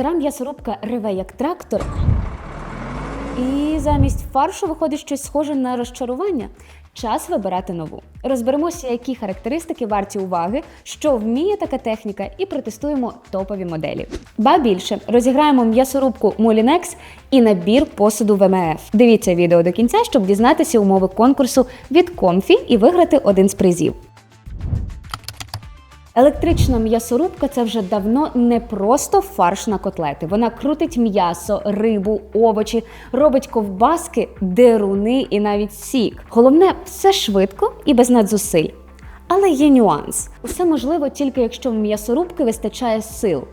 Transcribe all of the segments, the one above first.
Стара м'ясорубка реве як трактор. І замість фаршу виходить щось схоже на розчарування. Час вибирати нову. Розберемося, які характеристики варті уваги, що вміє така техніка, і протестуємо топові моделі. Ба більше розіграємо м'ясорубку Molinex і набір посуду ВМФ. Дивіться відео до кінця, щоб дізнатися умови конкурсу від Комфі і виграти один з призів. Електрична м'ясорубка це вже давно не просто фарш на котлети. Вона крутить м'ясо, рибу, овочі, робить ковбаски, деруни і навіть сік. Головне, все швидко і без надзусиль. Але є нюанс: усе можливо тільки якщо в м'ясорубки вистачає сил.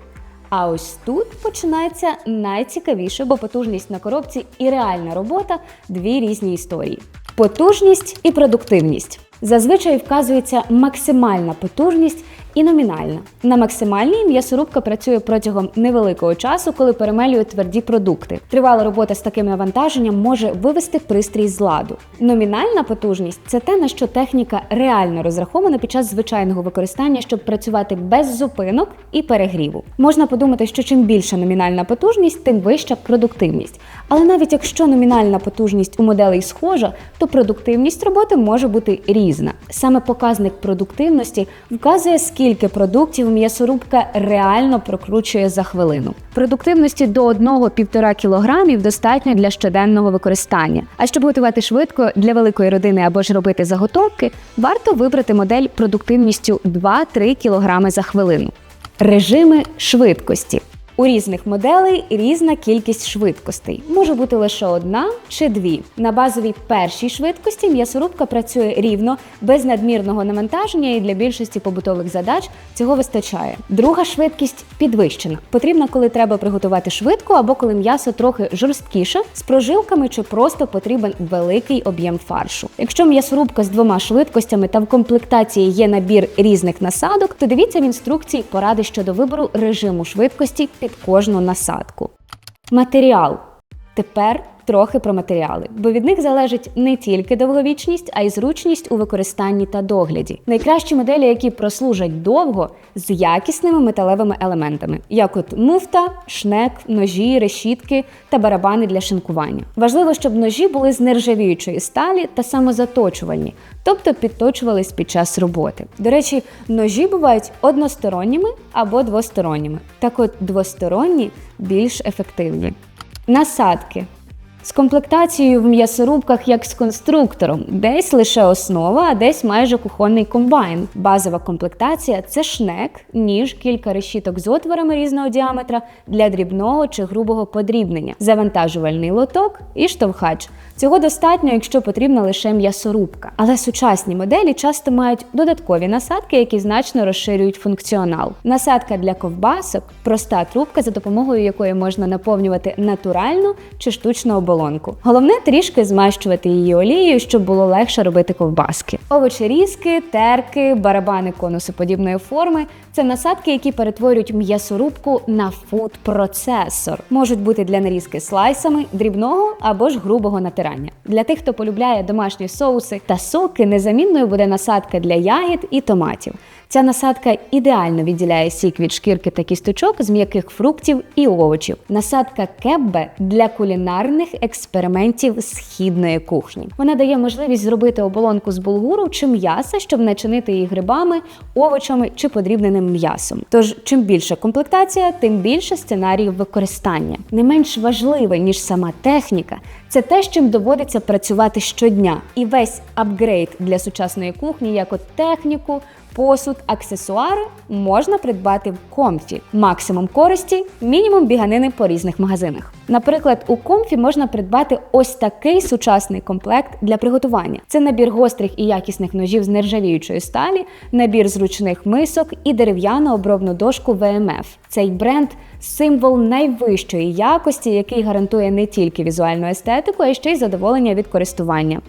А ось тут починається найцікавіше, бо потужність на коробці і реальна робота дві різні історії: потужність і продуктивність. Зазвичай вказується максимальна потужність і номінальна. На максимальній м'ясорубка працює протягом невеликого часу, коли перемелює тверді продукти. Тривала робота з таким навантаженням може вивести пристрій з ладу. Номінальна потужність це те, на що техніка реально розрахована під час звичайного використання, щоб працювати без зупинок і перегріву. Можна подумати, що чим більша номінальна потужність, тим вища продуктивність. Але навіть якщо номінальна потужність у моделей схожа, то продуктивність роботи може бути різна. Саме показник продуктивності вказує, скільки продуктів м'ясорубка реально прокручує за хвилину. Продуктивності до 1-1,5 кг достатньо для щоденного використання. А щоб готувати швидко для великої родини або ж робити заготовки, варто вибрати модель продуктивністю 2-3 кг за хвилину. Режими швидкості. У різних моделей різна кількість швидкостей. Може бути лише одна чи дві. На базовій першій швидкості м'ясорубка працює рівно, без надмірного навантаження, і для більшості побутових задач цього вистачає. Друга швидкість підвищена. Потрібна, коли треба приготувати швидко, або коли м'ясо трохи жорсткіше, з прожилками чи просто потрібен великий об'єм фаршу. Якщо м'ясорубка з двома швидкостями та в комплектації є набір різних насадок, то дивіться в інструкції поради щодо вибору режиму швидкості під кожну насадку. Матеріал. Тепер трохи про матеріали, бо від них залежить не тільки довговічність, а й зручність у використанні та догляді. Найкращі моделі, які прослужать довго, з якісними металевими елементами, як от муфта, шнек, ножі, решітки та барабани для шинкування. Важливо, щоб ножі були з нержавіючої сталі та самозаточувальні, тобто підточувались під час роботи. До речі, ножі бувають односторонніми або двосторонніми. Так от двосторонні більш ефективні. Насадки. З комплектацією в м'ясорубках як з конструктором, десь лише основа, а десь майже кухонний комбайн. Базова комплектація це шнек, ніж, кілька решіток з отворами різного діаметра для дрібного чи грубого подрібнення, завантажувальний лоток і штовхач. Цього достатньо, якщо потрібна лише м'ясорубка. Але сучасні моделі часто мають додаткові насадки, які значно розширюють функціонал. Насадка для ковбасок проста трубка, за допомогою якої можна наповнювати натуральну чи штучну оболонку. Головне трішки змащувати її олією, щоб було легше робити ковбаски. Овочерізки, терки, барабани конусоподібної форми це насадки, які перетворюють м'ясорубку на фуд-процесор. Можуть бути для нарізки слайсами, дрібного або ж грубого натирання. Для тих, хто полюбляє домашні соуси та соки, незамінною буде насадка для ягід і томатів. Ця насадка ідеально відділяє сік від шкірки та кісточок з м'яких фруктів і овочів. Насадка кеббе для кулінарних експериментів східної кухні. Вона дає можливість зробити оболонку з булгуру чи м'яса, щоб начинити її грибами, овочами чи подрібненим м'ясом. Тож, чим більша комплектація, тим більше сценаріїв використання. Не менш важливе ніж сама техніка, це те, з чим доводиться працювати щодня. І весь апгрейд для сучасної кухні, як от техніку. Посуд, аксесуари можна придбати в комфі. Максимум користі, мінімум біганини по різних магазинах. Наприклад, у комфі можна придбати ось такий сучасний комплект для приготування. Це набір гострих і якісних ножів з нержавіючої сталі, набір зручних мисок і дерев'яну обробну дошку ВМФ. Цей бренд символ найвищої якості, який гарантує не тільки візуальну естетику, а ще й задоволення від користування.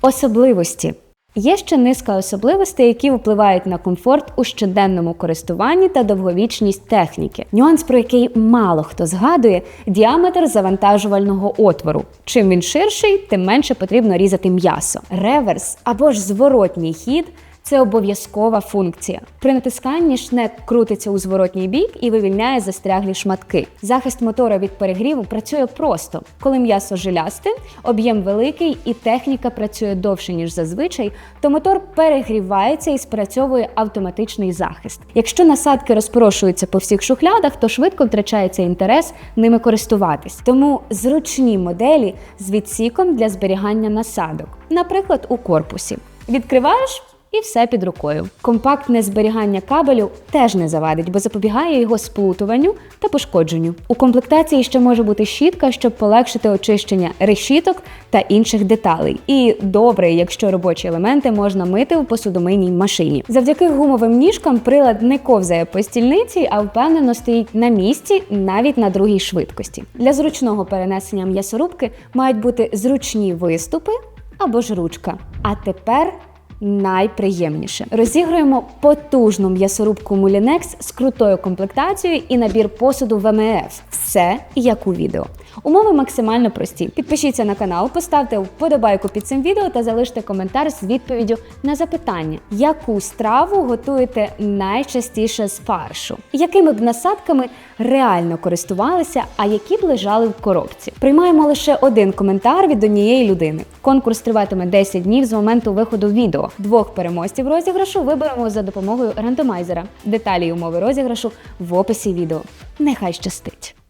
Особливості. Є ще низка особливостей, які впливають на комфорт у щоденному користуванні та довговічність техніки. Нюанс, про який мало хто згадує, діаметр завантажувального отвору. Чим він ширший, тим менше потрібно різати м'ясо. Реверс або ж зворотній хід. Це обов'язкова функція. При натисканні шнек крутиться у зворотній бік і вивільняє застряглі шматки. Захист мотора від перегріву працює просто. Коли м'ясо жилясте, об'єм великий і техніка працює довше, ніж зазвичай, то мотор перегрівається і спрацьовує автоматичний захист. Якщо насадки розпорошуються по всіх шухлядах, то швидко втрачається інтерес ними користуватись. Тому зручні моделі з відсіком для зберігання насадок, наприклад, у корпусі. Відкриваєш і все під рукою. Компактне зберігання кабелю теж не завадить, бо запобігає його сплутуванню та пошкодженню. У комплектації ще може бути щітка, щоб полегшити очищення решіток та інших деталей. І добре, якщо робочі елементи можна мити у посудомийній машині. Завдяки гумовим ніжкам прилад не ковзає по стільниці, а впевнено стоїть на місці навіть на другій швидкості. Для зручного перенесення м'ясорубки мають бути зручні виступи або ж ручка. А тепер найприємніше. Розігруємо потужну м'ясорубку Mulinex з крутою комплектацією і набір посуду ВМФ. Все як у відео. Умови максимально прості. Підпишіться на канал, поставте вподобайку під цим відео та залиште коментар з відповіддю на запитання, яку страву готуєте найчастіше з фаршу, якими б насадками реально користувалися, а які б лежали в коробці. Приймаємо лише один коментар від однієї людини. Конкурс триватиме 10 днів з моменту виходу відео. Двох переможців розіграшу виберемо за допомогою рандомайзера. Деталі й умови розіграшу в описі відео. Нехай щастить!